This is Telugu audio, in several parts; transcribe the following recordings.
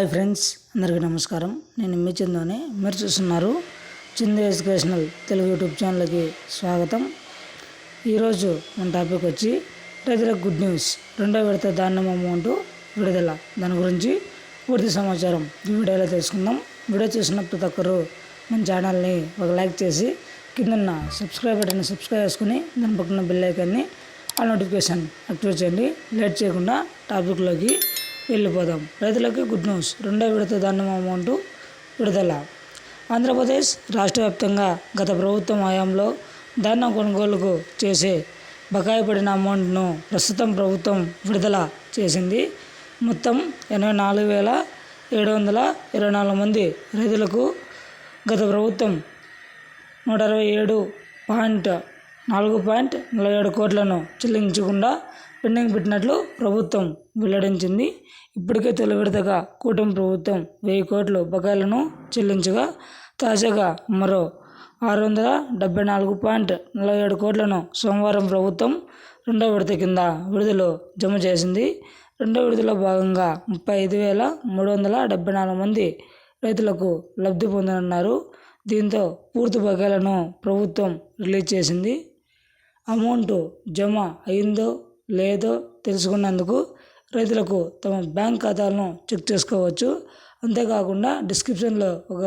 హాయ్ ఫ్రెండ్స్ అందరికీ నమస్కారం. నేను మీ చందోని. మీరు చూస్తున్నారు చందు ఎడ్యుకేషనల్ తెలుగు యూట్యూబ్ ఛానల్కి స్వాగతం. ఈరోజు మన టాపిక్ వచ్చి రైతులకు గుడ్ న్యూస్. రెండో విడత ధాన్యం అమౌంట్ విడుదల. దాని గురించి పూర్తి సమాచారం ఈ వీడియోలో తెలుసుకుందాం. వీడియో చూసిన ప్రతి ఒక్కరు మన ఛానల్ని ఒక లైక్ చేసి కిందన్న సబ్స్క్రైబ్ బటన్ని సబ్స్క్రైబ్ చేసుకుని దాని పక్కన బెల్ ఐకాన్ని ఆ నోటిఫికేషన్ యాక్టివేట్ చేయండి. లేట్ చేయకుండా టాపిక్లోకి వెళ్ళిపోదాం. రైతులకి గుడ్ న్యూస్ రెండో విడత ధాన్యం అమౌంట్ విడుదల. ఆంధ్రప్రదేశ్ రాష్ట్ర వ్యాప్తంగా గత ప్రభుత్వం హయాంలో ధాన్యం కొనుగోలుకు చేసే బకాయి పడిన అమౌంట్ను ప్రస్తుతం ప్రభుత్వం విడుదల చేసింది. మొత్తం ఎనభై నాలుగు వేల ఏడు వందల ఇరవై నాలుగు మంది రైతులకు గత ప్రభుత్వం నూట అరవై ఏడు పాయింట్ నాలుగు పాయింట్ నలభై ఏడు కోట్లను చెల్లించకుండా పెండింగ్ పెట్టినట్లు ప్రభుత్వం వెల్లడించింది. ఇప్పటికే తొలి విడతగా కూటమి ప్రభుత్వం వెయ్యి కోట్లు బకాయిలను చెల్లించగా తాజాగా మరో ఆరు వందల డెబ్బై నాలుగు పాయింట్ నలభై ఏడు కోట్లను సోమవారం ప్రభుత్వం రెండో విడత కింద విడుదల జమ చేసింది. రెండో విడుదల భాగంగా ముప్పై ఐదు వేల మూడు వందల డెబ్బై నాలుగు మంది రైతులకు లబ్ధి పొందనున్నారు. దీంతో పూర్తి బకాయిలను ప్రభుత్వం రిలీజ్ చేసింది. అమౌంట్ జమ అయిందో లేదో తెలుసుకున్నందుకు రైతులకు తమ బ్యాంక్ ఖాతాలను చెక్ చేసుకోవచ్చు. అంతేకాకుండా డిస్క్రిప్షన్లో ఒక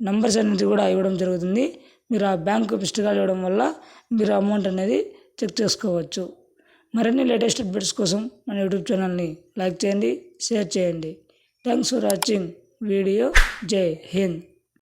నంబర్స్ అనేది కూడా ఇవ్వడం జరుగుతుంది. మీరు ఆ బ్యాంక్ మిస్డ్ ఇవ్వడం వల్ల మీరు అమౌంట్ అనేది చెక్ చేసుకోవచ్చు. మరిన్ని లేటెస్ట్ అప్డేట్స్ కోసం మన యూట్యూబ్ ఛానల్ని లైక్ చేయండి షేర్ చేయండి. Thanks for watching video. జై హింద్.